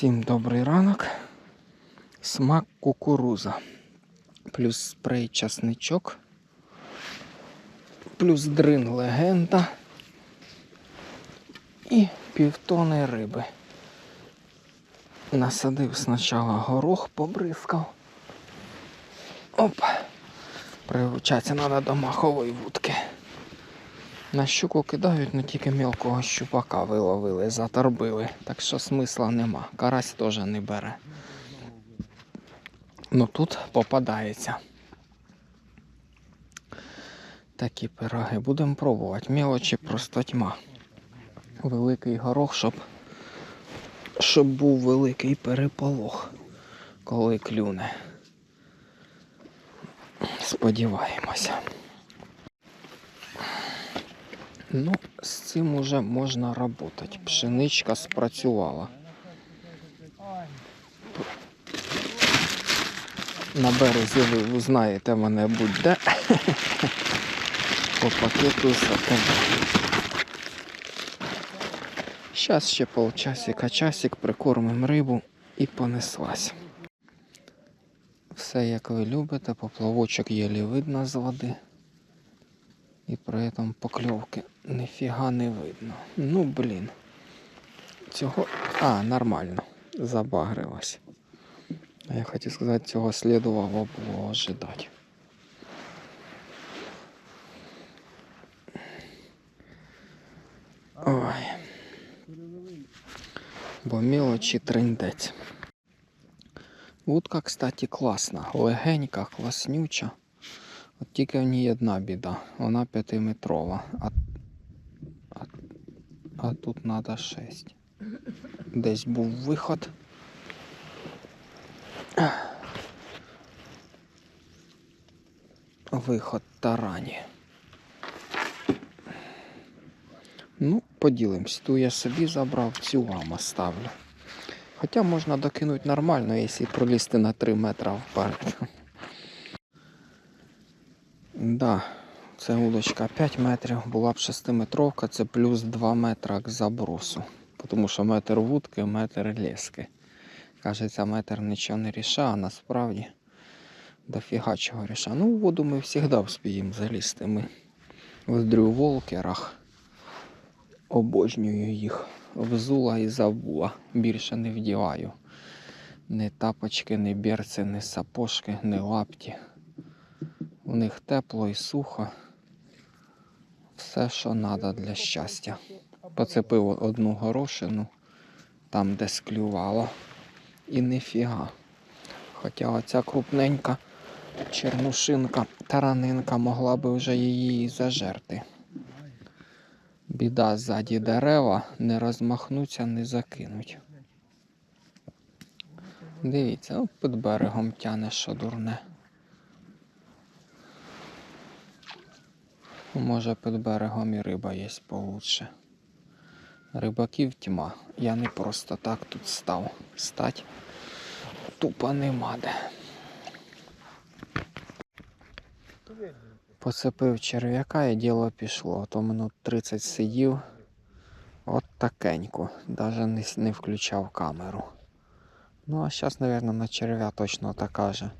Всім добрий ранок. Смак кукуруза. Плюс спрей часничок. Плюс дрин легенда. І півтони риби. Насадив спочатку горох, побризкав. Оп. Привчатися треба до махової вудки. На щуку кидають, але тільки мілкого щупака виловили, заторбили. Так що смисла нема. Карась теж не бере. Ну тут попадається. Такі пироги будемо пробувати. Мілочі просто тьма. Великий горох, щоб, щоб був великий переполох, коли клюне. Сподіваємося. Ну, з цим уже можна працювати. Пшеничка спрацювала. На березі ви, знаєте мене будь-де. По пакету сатин. Зараз ще полчасика, часик, прикормимо рибу і понеслась. Все як ви любите, поплавочок єлі видно з води. І при этом покльовки ніфіга не видно. Ну, блін. Цього. А, нормально. Забагрилось. А я хотів сказати, цього слідувало було ожидати. Ой. Бо мілочі триндець. Утка, кстати, класна. Легенька, класнюча. От тільки в ній одна біда. Вона п'ятиметрова. А, а тут треба шесть. Десь був виход. Виход тарані. Ну, поділимось. Ту я собі забрав, цю вам оставлю. Хоча можна докинути нормально, якщо пролізти на 3 метри вперед. Да, це удочка 5 метрів, була б 6-метровка, це плюс 2 метри к забросу. Тому що метр вудки, метр лески. Кажеться, метр нічого не рішає, а насправді дофіга чого рішає. Ну, воду ми завжди вспіємо залізти. Ми в дрюволкерах обожнюю їх. Взула і забула. Більше не вдіваю. Ні тапочки, ні берці, ні сапожки, ні лапті. У них тепло і сухо. Все, що треба для щастя. Поцепив одну горошину, там де склювало. І ніфіга. Хоча оця крупненька чернушинка, таранинка могла би вже її зажерти. Біда ззаді дерева, не розмахнуться, не закинуть. Дивіться, під берегом тяне, що дурне. Може під берегом і риба є получше. Рибаків тьма. Я не просто так тут став. Стать тупо нема де. Поцепив черв'яка і діло пішло. То минут 30 сидів. От такенько. Даже не, включав камеру. Ну а зараз, мабуть, на черв'я точно така же.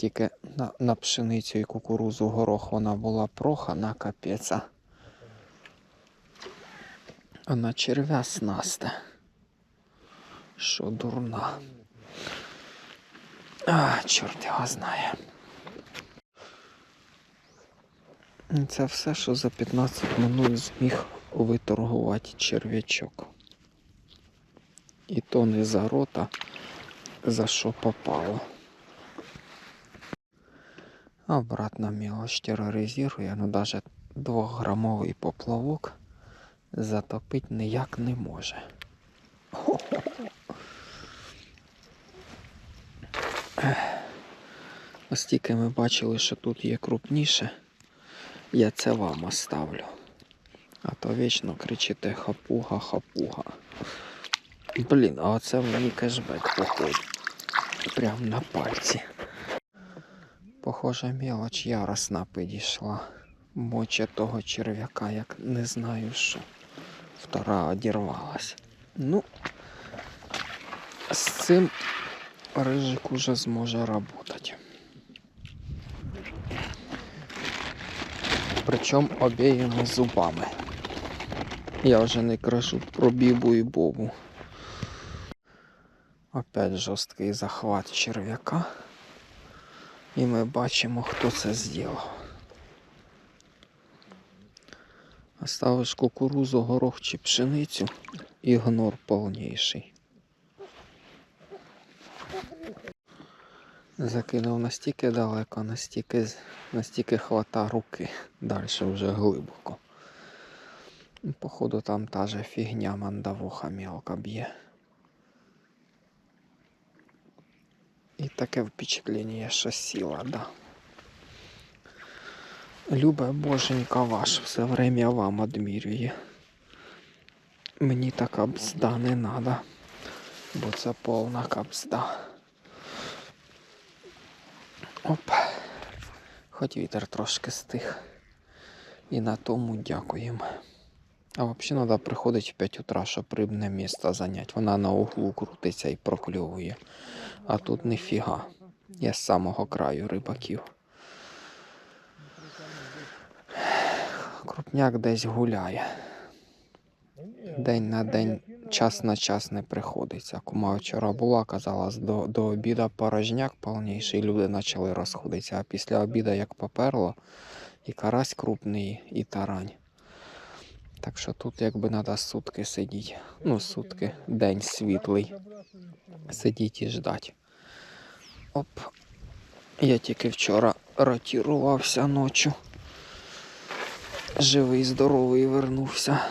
Тільки на, на пшеницю і кукурузу горох вона була прохана капець. а- А на черв'я снасте. Що дурна. А, чорт його знає. Це все, що за 15 минут зміг виторгувати черв'ячок. І то не за рота, за що попало. А обратна мелочь тероризує, ну навіть двохграмовий поплавок затопить ніяк не може. Тільки ми бачили, що тут є крупніше. Я це вам оставлю. А то вічно кричите хапуга, хапуга. Блін, а оце мені кешбек походить. Прям на пальці. Похоже, мелоч яросна підійшла. Моче того черв'яка, як не знаю що. Втора одірвалась. Ну, З цим рижик уже зможе працювати. Причому обеїми зубами. Я вже не кажу про бібу і бобу. Опять жорсткий захват черв'яка. І ми бачимо, хто це зробив. Оставиш кукурузу, горох чи пшеницю, ігнор повніший. Закинув настільки далеко, настільки, настільки хвата руки. Далі вже глибоко. Походу там та же фігня мандавуха мелка б'є. І таке впечатлення, що сіла, да. Любе боженька ваш, все время вам одмірює. Мені така бзда не надо, бо це повна капзда. Оп. Хоч вітер трошки стих. І на тому дякуємо. А взагалі треба приходити в 5 утра, щоб рибне місце зайняти. Вона на углу крутиться і прокльовує. А тут ніфіга. Я з самого краю рибаків. Крупняк десь гуляє. День на день, час на час не приходиться. Кума вчора була, казала, до, до обіда порожняк повніший, люди почали розходитися. А після обіда як поперло, і карась крупний, і тарань. Так що тут якби треба сутки сидіти. Ну, сутки, день світлий. Сидіть і ждать. Оп. Я тільки вчора ротірувався ночі. Живий, здоровий вернувся.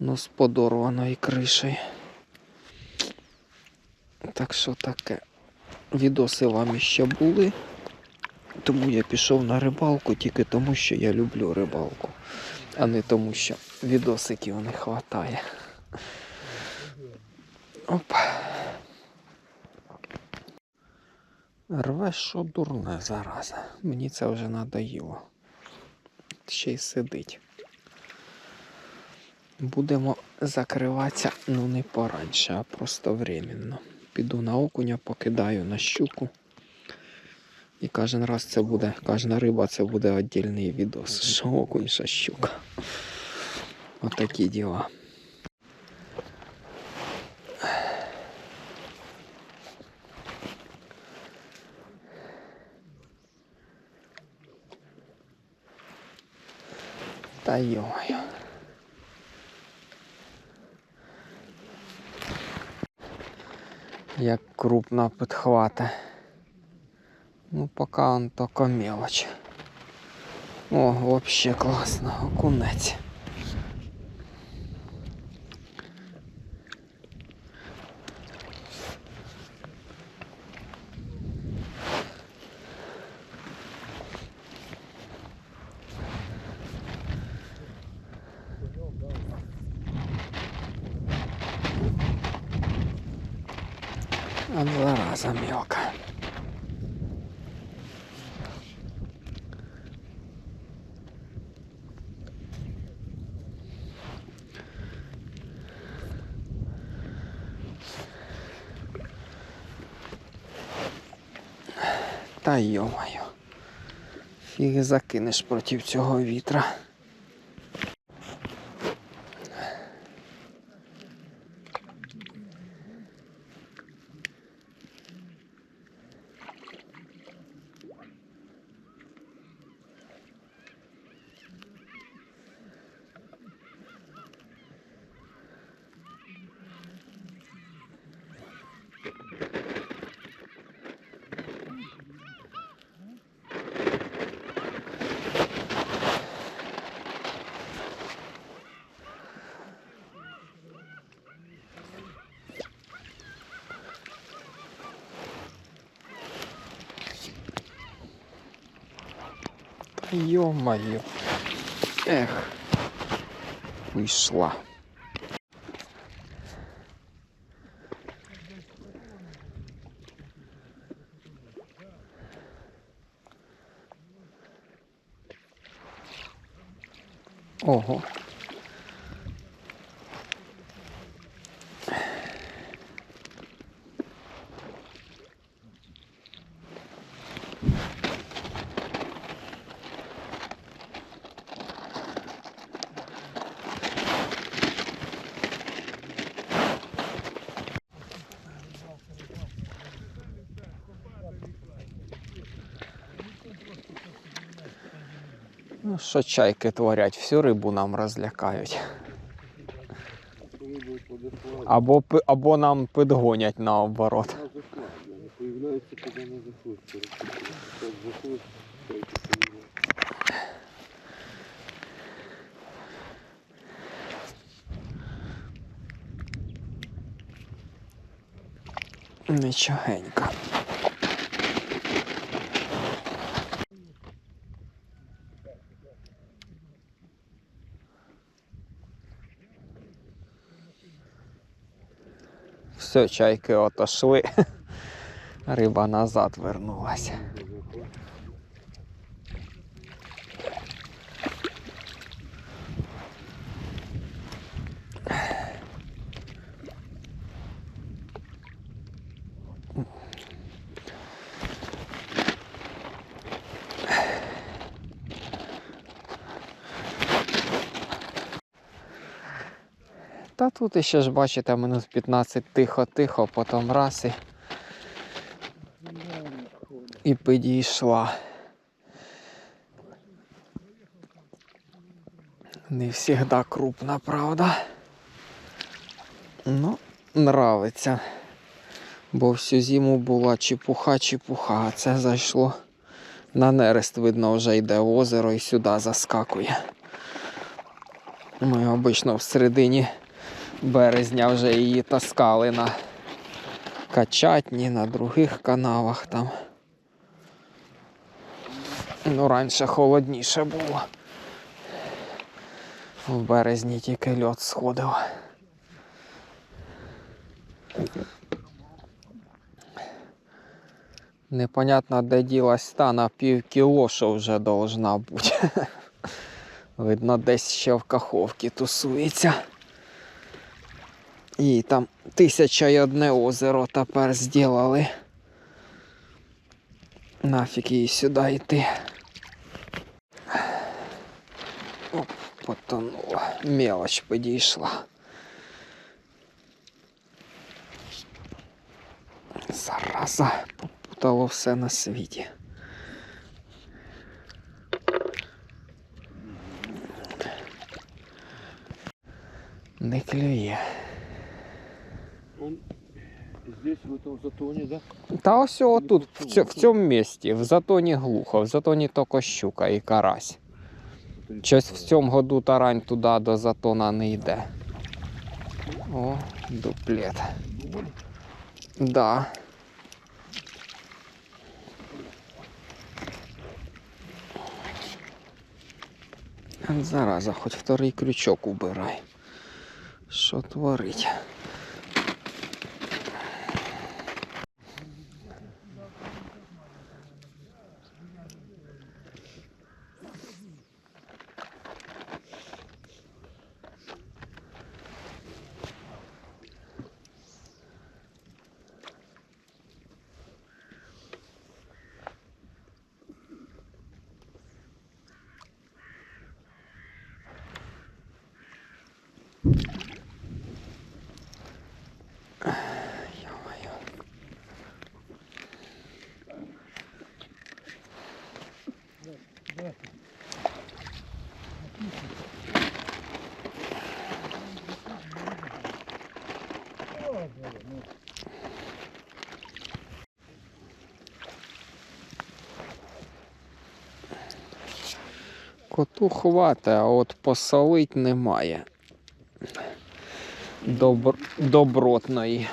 Ну, з подорваною кришею. Так що таке. Відоси вам іще були. Тому я пішов на рибалку тільки тому, що я люблю рибалку, а не тому, що відосиків не вистачає. Оп. Рве, що дурне зараза. Мені це вже надоїло. Ще й сидить. Будемо закриватися, ну не пораньше, а просто временно. Піду на окуня, покидаю на щуку. І кожен раз це буде, кожна риба це буде віддільний відос. Що окунь, щука. Отакі діла. Та йомаю. Як крупно підхвата. Ну, пока он только мелочь. О, вообще классно, окунець. А зараза мелкая. Та йомаю. Фіг закинеш проти цього вітра. Йомаю. Ех. Вийшла. Ого. Ну, що чайки творять, всю рибу нам розлякають. Або, або нам підгонять наоборот. Она Все, чайки отошли. Риба назад вернулася. Тут іще ж бачите, минут 15 тихо-тихо, потім раз і, і підійшла. Не завжди крупна, правда. Ну, нравиться. Бо всю зиму була чепуха, чепуха, а це зайшло. На нерест, видно, вже йде озеро і сюди заскакує. Ми обично в середині березня вже її таскали на качатні, на других канавах там. Ну, раніше холодніше було. В березні тільки льот сходив. Непонятно, де ділась та на пів кіло, що вже должна бути. Видно, десь ще в каховці тусується. І там тисяча й одне озеро тепер зробили. Нафіг її сюди йти. Оп, потонула. Мелоч підійшла. Зараза, попутало все на світі. Не клює. Он здесь, в этом затоне, да? Та ось тут, в, цьо- в цьому місці, в затоні глухо, в затоні тільки щука і карась. Щось в цьому году тарань туди до затона не йде. О, дуплет. Да. Зараза, хоч вторий крючок убирай. Що творить? Коту хватить, а от посолить немає. Добр... Добротної.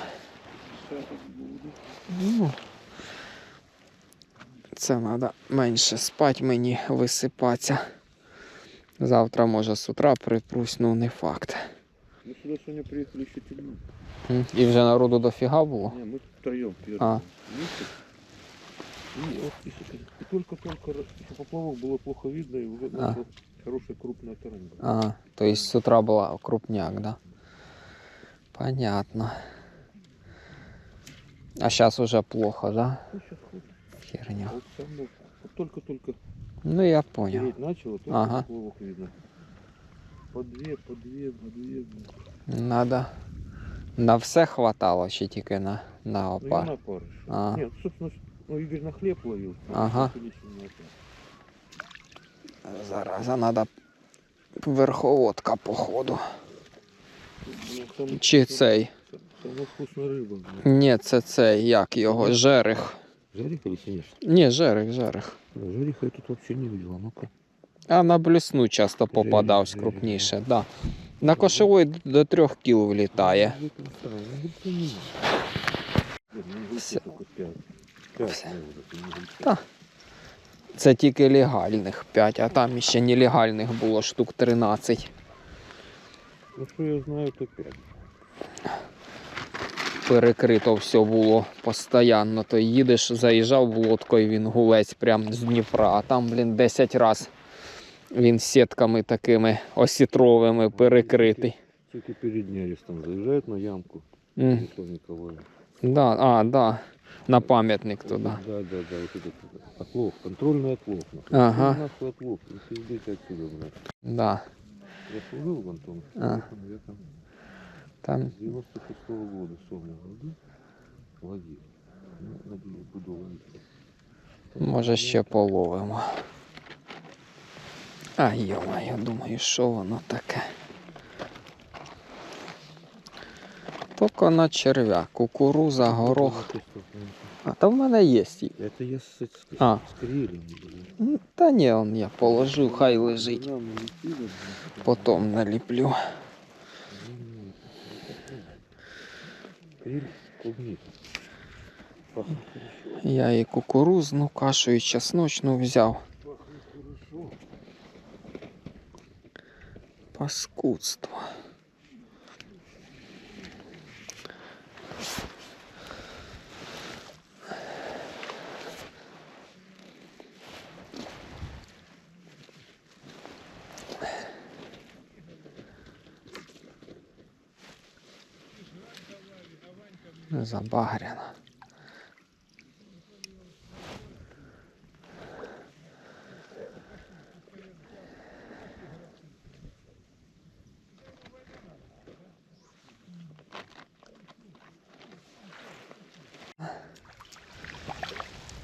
Ну, це треба менше спати мені висипатися. Завтра, може, з утра припрусь, ну не факт. Мы сюда сегодня приехали еще темно. М, І вже народу дофіга було. Не, мы втроем первый. А. Вместе. И вот если и только-только еще поплавок было плохо видно, и уже А. хорошая крупная таранька. Ага, то есть с утра была крупняк, да? Понятно. А сейчас уже плохо, да? Ну. Херня. А вот только-только Ну я понял. начало, только Ага. поплавок видно. По две, по две, по две. Надо. На все хватало, чи тільки на, на Ну, опар. на пару. шел. А. Нет, собственно, ну, Игорь на хлеб ловил. Ага. Зараза, треба верховодка, походу. Ну, Чи цей? Саме вкусна риба. Ні, це цей, як його, жерех. Жарих или синеш? Ні, жерех, жерех. Жариха я тут вообще не видел. Ну-ка. А на блесну часто попадався крупніше, да. На кошовий до трьох кіл влітає. Ну, это не знаю, ну, это не знаю. Блин, ну, Всё. вот только пять. Пять, Всё. наверное, это не знаю. Та. Це тільки легальних 5, а там ще нелегальних було штук 13. Ну, что я знаю, то пять. Перекрито все було постійно. То їдеш, заїжджав в лодку і він гулець прям з Дніпра, а там, блін, 10 раз він сітками такими осітровими перекритий. Только перед нерестом заезжают на ямку. М, Никто никого. Да, а, да. На пам'ятник туди. Да, да, да, вот этот отлов, контрольный отлов. Ага. Нахуй отлов, пиздите отсюда, блядь. Да. Я служил в Антоновске, А. я там Там с 96 года, в сомом году, ловил. Ну, надеюсь, буду ловить. може ще половимо. А йома, я думаю, що воно таке. Тільки на черв'я, кукуруза, горох. А та в мене є. Это я с, А. Ну, Та ні, он я положу, хай лежить. Потім наліплю. Я і кукурузну кашу, і чесночну взяв. Паскудство. Забагряно.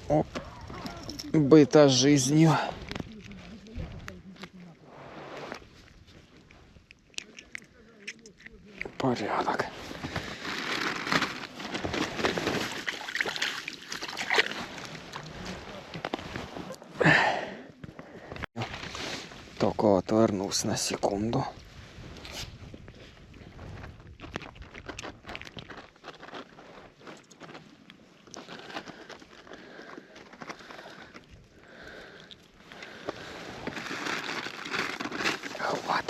Оп. Быта жизнью. Отвернусь на секунду. Вот.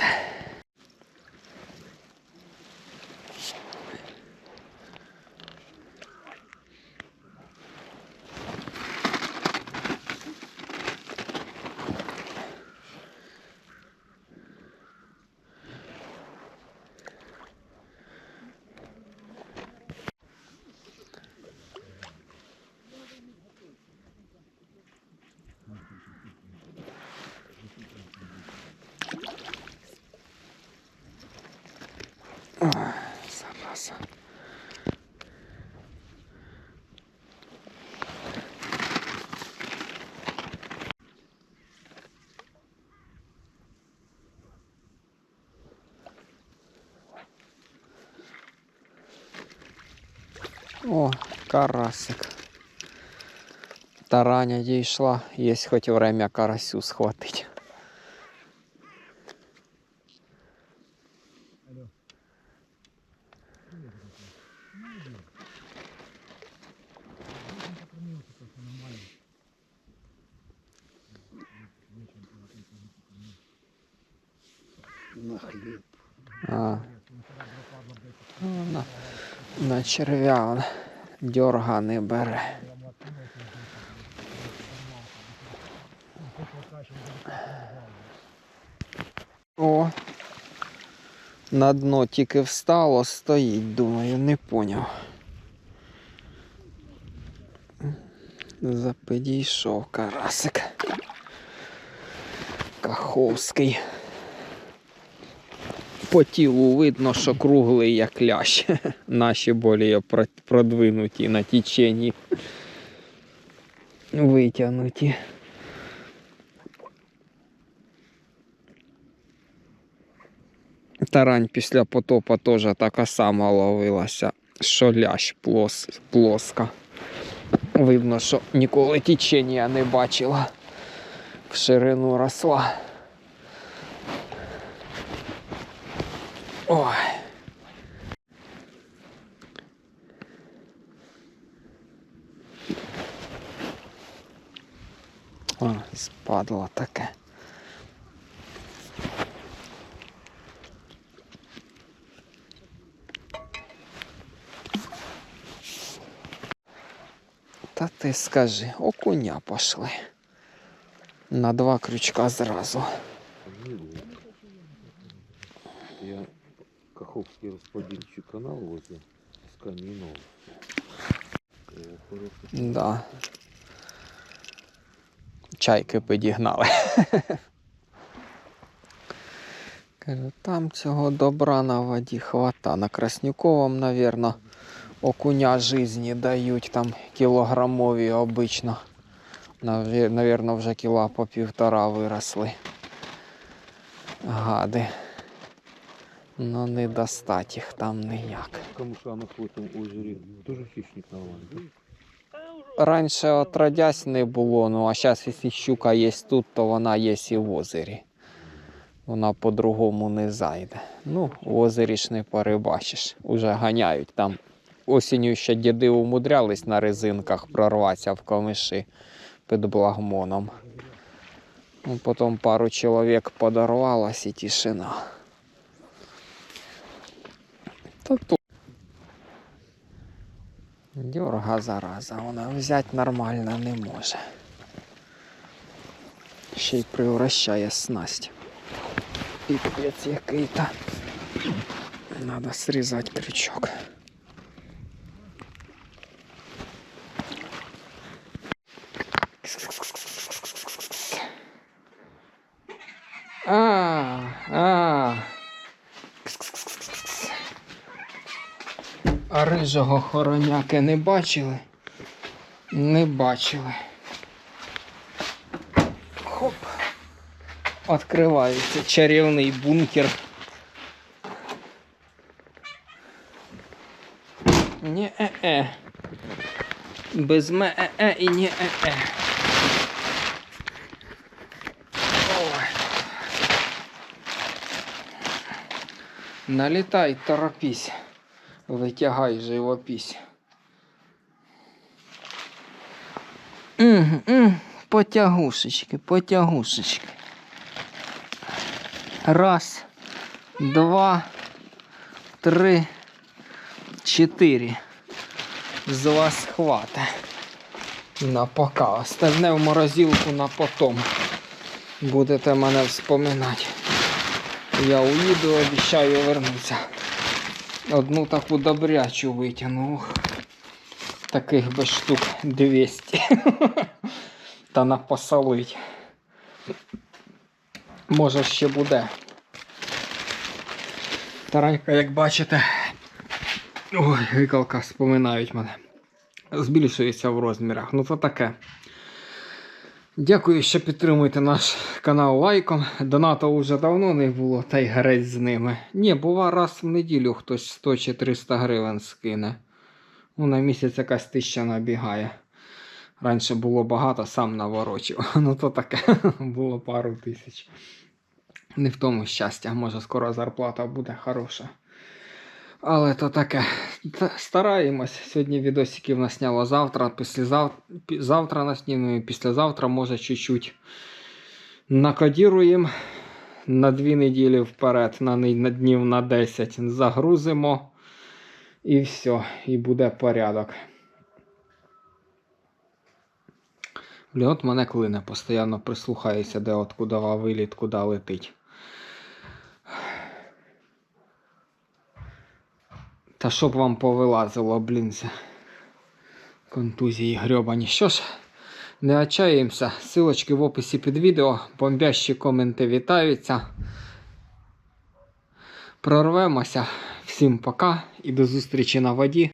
Ой, зараза. О, карасик. Тараня дійшла, є хоч время карасю схватить. На хлеб. А. Ну, на, на черв'я он дьорга не бере. О, на дно тільки встало, стоїть, думаю, не поняв. Запідійшов карасик. Каховський. По тілу видно, що круглий як лящ. Наші більш продвинуті на теченні. Витягнуті. Тарань після потопа теж така сама ловилася, що лящ плос, плоска. Видно, що ніколи течення не бачила, в ширину росла. Ой. О, спадло таке. Та ти скажи, окуня пошли. На два крючка зразу. Я Каховский распределительный канал возле Сканинова. Да. Чайки підігнали. Кажу, там цього добра на воді хвата. На Краснюковому, навірно, окуня жизні дають там кілограмові обично. Навірно, вже кіла по півтора виросли. Гади. Ну не достать їх там ніяк. Камышанов в этом озере тоже хищник нормальный. Раніше отродясь не було, ну а зараз, якщо щука є тут, то вона є і в озері. Вона по-другому не зайде. Ну, в озері ж не порибачиш. Уже ганяють там. Осінню ще діди умудрялись на резинках прорватися в камиші під благмоном. Ну, потім пару чоловік подорвалось і тишина. Та тут. Дьорга зараза, вона взяти нормально не може. Ще й превращає снасть. Піпець який-то. Надо срізати крючок. А, а. А рижого хороняки не бачили? Не бачили. Хоп. Откривається чарівний бункер. Не е-е. Без ме е-е і не е-е. Ой. Налітай, торопись. Витягай живопись. Потягушечки, потягушечки. Раз, два, три, чотири. З вас хвата. На пока. Остальне в морозилку на потом. Будете мене вспоминати. Я уїду, обіцяю вернутися. Одну таку добрячу витягнув. Таких би штук 200. Та напосолить. Може ще буде. Таранька, як бачите. Ой, гикалка споминають мене. Збільшується в розмірах. Ну то таке. Дякую, що підтримуєте наш канал лайком. Донату вже давно не було, та й грець з ними. Ні, бува раз в неділю хтось 100 чи 300 гривень скине. Ну, на місяць якась тисяча набігає. Раніше було багато, сам наворочив. Ну то таке, було пару тисяч. Не в тому щастя, може скоро зарплата буде хороша. Але то таке. Та- Стараємось. Сьогодні відосиків насняло завтра, післязавтра, завтра наснімемо, і післязавтра, може, чуть-чуть накодіруємо на дві неділі вперед, на, на днів на 10. Загрузимо і все, і буде порядок. Блін, от мене клине, постійно прислухаюся, де от куди виліт, куди летить. Та щоб вам повилазило, блінся. Контузії грьобані. Що ж, не очаємося. Силочки в описі під відео. Бомбящі коменти вітаються. Прорвемося. Всім пока і до зустрічі на воді.